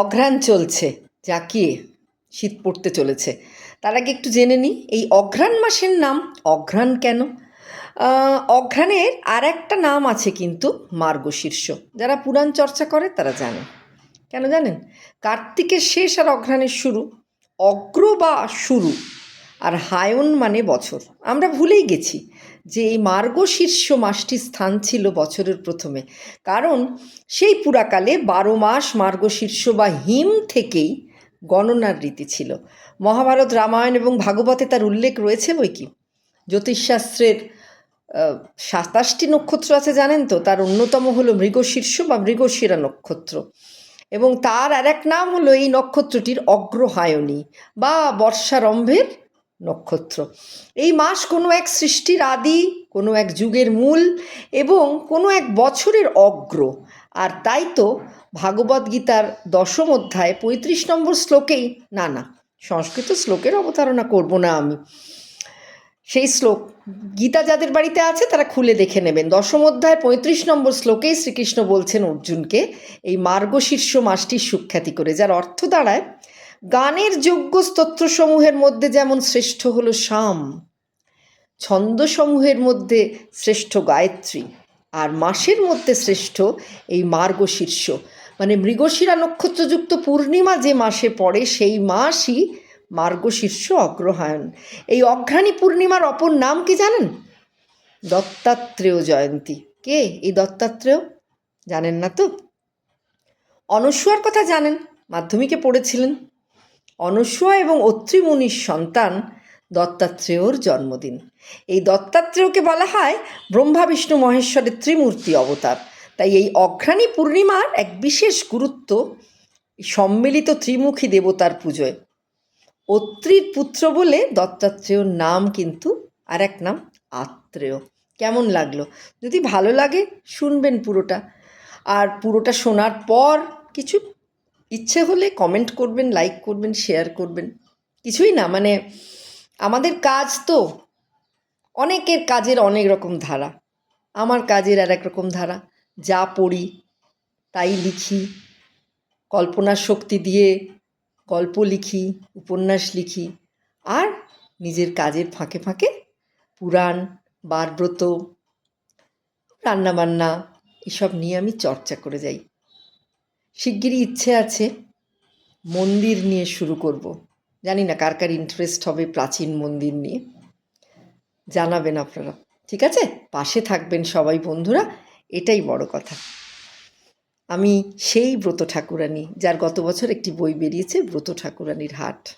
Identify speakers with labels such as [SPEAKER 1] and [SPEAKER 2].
[SPEAKER 1] অঘ্রাণ চলছে জাকিয়ে শীত পড়তে চলেছে। তার আগে একটু জেনে নিই, এই অঘ্রাণ মাসের নাম অঘ্রাণ কেন? অঘ্রাণের আর একটা নাম আছে কিন্তু মার্গশীর্ষ যারা পুরাণ চর্চা করে তারা জানে। কেন জানেন? কার্তিকের শেষ আর অঘ্রাণের শুরু, অগ্র বা শুরু, আর হায়ন মানে বছর। আমরা ভুলেই গেছি। যে এই মার্গশীর্ষ মাসটির স্থান ছিল বছরের প্রথমে। কারণ সেই পুরাকালে বারো মাস মার্গশীর্ষ বা হিম থেকেই গণনার রীতি ছিল। মহাভারত রামায়ণ এবং ভাগবতে তার উল্লেখ রয়েছে বই কি? জ্যোতিষশাস্ত্রের সাতাশটি নক্ষত্র আছে জানেন তো? তার অন্যতম হলো মৃগশীর্ষ বা মৃগশিরা নক্ষত্র। এবং তার আর এক নাম হলো এই নক্ষত্রটির অগ্রহায়ণী বা বর্ষারম্ভের নক্ষত্র। এই মাস কোনো এক সৃষ্টির আদি, কোনো এক যুগের মূল এবং কোনো এক বছরের অগ্র। আর তাই তো ভাগবত গীতার দশম অধ্যায় পঁয়ত্রিশ নম্বর শ্লোকেই না না সংস্কৃত শ্লোকের অবতারণা করব না আমি। সেই শ্লোক গীতা যাদের বাড়িতে আছে তারা খুলে দেখে নেবেন। দশম অধ্যায় পঁয়ত্রিশ নম্বর শ্লোকেই শ্রীকৃষ্ণ বলছেন অর্জুনকে, এই মার্গশীর্ষ মাসটির সুখ্যাতি করে। যার অর্থ দাঁড়ায় গানের যোগ্য স্তোত্রসমূহের মধ্যে যেমন শ্রেষ্ঠ হলো শাম, ছন্দসমূহের মধ্যে শ্রেষ্ঠ গায়ত্রী, আর মাসের মধ্যে শ্রেষ্ঠ এই মার্গশীর্ষ মানে মৃগশিরা নক্ষত্রযুক্ত পূর্ণিমা যে মাসে পড়ে, সেই মাসই মার্গশীর্ষ অগ্রহায়ণ। এই অঘ্রাণী পূর্ণিমার অপর নাম কি জানেন? দত্তাত্রেয় জয়ন্তী। কে এই দত্তাত্রেয়? জানেন না তো? অনস্বয়ার কথা জানেন, মাধ্যমিকে পড়েছিলেন। অনস্বয়া এবং অত্রিমুনির সন্তান দত্তাত্রেয়র জন্মদিন। এই দত্তাত্রেয়কে বলা হয় ব্রহ্মা বিষ্ণু মহেশ্বরের ত্রিমূর্তি অবতার। তাই এই অঘ্রাণী পূর্ণিমার এক বিশেষ গুরুত্ব সম্মিলিত ত্রিমুখী দেবতার পুজোয়। অত্রির পুত্র বলে দত্তাত্রেয়র নাম কিন্তু আর এক নাম আত্রেয়। কেমন লাগল? যদি ভালো লাগে শুনবেন পুরোটা। আর পুরোটা শোনার পর কিছু ইচ্ছে হলে কমেন্ট করবেন লাইক করবেন শেয়ার করবেন। কিছুই না মানে আমাদের কাজ তো অনেকের কাজের অনেক রকম ধারা। আমার কাজের আর এক রকম ধারা, যা পড়ি, তাই লিখি কল্পনার শক্তি দিয়ে গল্প লিখি, উপন্যাস লিখি, আর নিজের কাজের ফাঁকে ফাঁকে পুরাণ, বারব্রত, রান্নাবান্না, এসব নিয়ে আমি চর্চা করে যাই। শিগগিরই ইচ্ছে আছে মন্দির নিয়ে শুরু করব। জানি না কার কার ইন্টারেস্ট হবে প্রাচীন মন্দির নিয়ে। জানাবেন আপনারা। ঠিক আছে? পাশে থাকবেন সবাই বন্ধুরা। এটাই বড় কথা। আমি সেই ব্রত ঠাকুরানি, যার গত বছর একটি বই বেরিয়েছে, ব্রত ঠাকুরানির হাট।